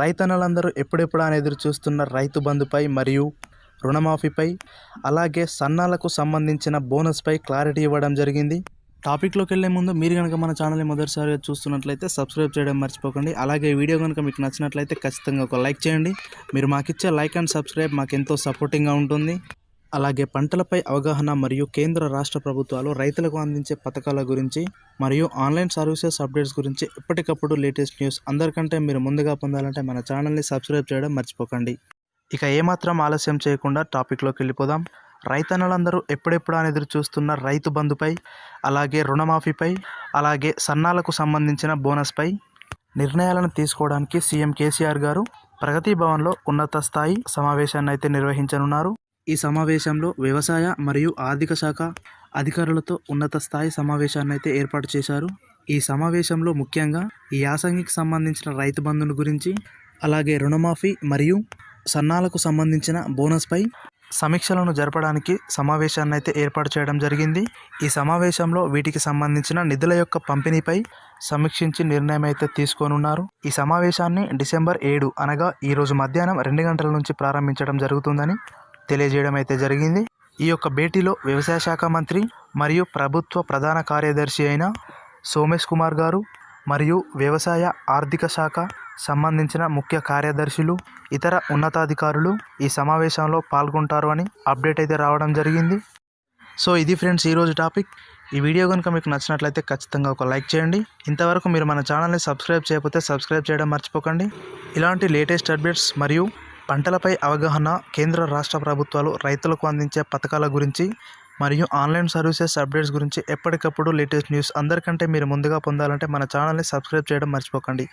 రైతన్నలందరూ ఎప్పుడెప్పుడు అని ఎదురు చూస్తున్న రైతు బంధుపై మరియు రుణమాఫీపై అలాగే సన్నాలకు సంబంధించిన బోనస్పై క్లారిటీ ఇవ్వడం జరిగింది. టాపిక్లోకి వెళ్ళే ముందు మీరు కనుక మన ఛానల్ని మొదటిసారిగా చూస్తున్నట్లయితే సబ్స్క్రైబ్ చేయడం మర్చిపోకండి. అలాగే వీడియో కనుక మీకు నచ్చినట్లయితే ఖచ్చితంగా ఒక లైక్ చేయండి. మీరు మాకిచ్చే లైక్ అండ్ సబ్స్క్రైబ్ మాకు ఎంతో సపోర్టింగ్గా ఉంటుంది. అలాగే పంటలపై అవగాహన మరియు కేంద్ర రాష్ట్ర ప్రభుత్వాలు రైతులకు అందించే పథకాల గురించి మరియు ఆన్లైన్ సర్వీసెస్ అప్డేట్స్ గురించి ఎప్పటికప్పుడు లేటెస్ట్ న్యూస్ అందరికంటే మీరు ముందుగా పొందాలంటే మన ఛానల్ని సబ్స్క్రైబ్ చేయడం మర్చిపోకండి. ఇక ఏమాత్రం ఆలస్యం చేయకుండా టాపిక్లోకి వెళ్ళిపోదాం. రైతన్నలందరూ ఎప్పుడెప్పుడు అని ఎదురు చూస్తున్న రైతు బంధుపై అలాగే రుణమాఫీపై అలాగే సన్నాలకు సంబంధించిన బోనస్పై నిర్ణయాలను తీసుకోవడానికి సీఎం కేసీఆర్ గారు ప్రగతి భవన్లో ఉన్నత స్థాయి సమావేశాన్ని అయితే నిర్వహించనున్నారు. ఈ సమావేశంలో వ్యవసాయ మరియు ఆర్థిక శాఖ అధికారులతో ఉన్నత స్థాయి సమావేశాన్ని అయితే ఏర్పాటు చేశారు. ఈ సమావేశంలో ముఖ్యంగా ఈ యాసంగికి సంబంధించిన రైతు బంధును గురించి అలాగే రుణమాఫీ మరియు సన్నాలకు సంబంధించిన బోనస్పై సమీక్షలను జరపడానికి సమావేశాన్ని అయితే ఏర్పాటు చేయడం జరిగింది. ఈ సమావేశంలో వీటికి సంబంధించిన నిధుల యొక్క పంపిణీపై సమీక్షించి నిర్ణయం అయితే తీసుకోనున్నారు. ఈ సమావేశాన్ని డిసెంబర్ ఏడు అనగా ఈరోజు మధ్యాహ్నం రెండు గంటల నుంచి ప్రారంభించడం జరుగుతుందని తెలియజేయడం అయితే జరిగింది. ఈ యొక్క భేటీలో వ్యవసాయ శాఖ మంత్రి మరియు ప్రభుత్వ ప్రధాన కార్యదర్శి అయిన సోమేష్ కుమార్ గారు మరియు వ్యవసాయ ఆర్థిక శాఖ సంబంధించిన ముఖ్య కార్యదర్శులు ఇతర ఉన్నతాధికారులు ఈ సమావేశంలో పాల్గొంటారు అని అప్డేట్ అయితే రావడం జరిగింది. సో ఇది ఫ్రెండ్స్ ఈరోజు టాపిక్. ఈ వీడియో కనుక మీకు నచ్చినట్లయితే ఖచ్చితంగా ఒక లైక్ చేయండి. ఇంతవరకు మీరు మన ఛానల్ని సబ్స్క్రైబ్ చేయకపోతే సబ్స్క్రైబ్ చేయడం మర్చిపోకండి. ఇలాంటి లేటెస్ట్ అప్డేట్స్ మరియు పంటలపై అవగాహన కేంద్ర రాష్ట్ర ప్రభుత్వాలు రైతులకు అందించే పథకాల గురించి మరియు ఆన్లైన్ సర్వీసెస్ అప్డేట్స్ గురించి ఎప్పటికప్పుడు లేటెస్ట్ న్యూస్ అందరికంటే మీరు ముందుగా పొందాలంటే మన ఛానల్ని సబ్స్క్రైబ్ చేయడం మర్చిపోకండి.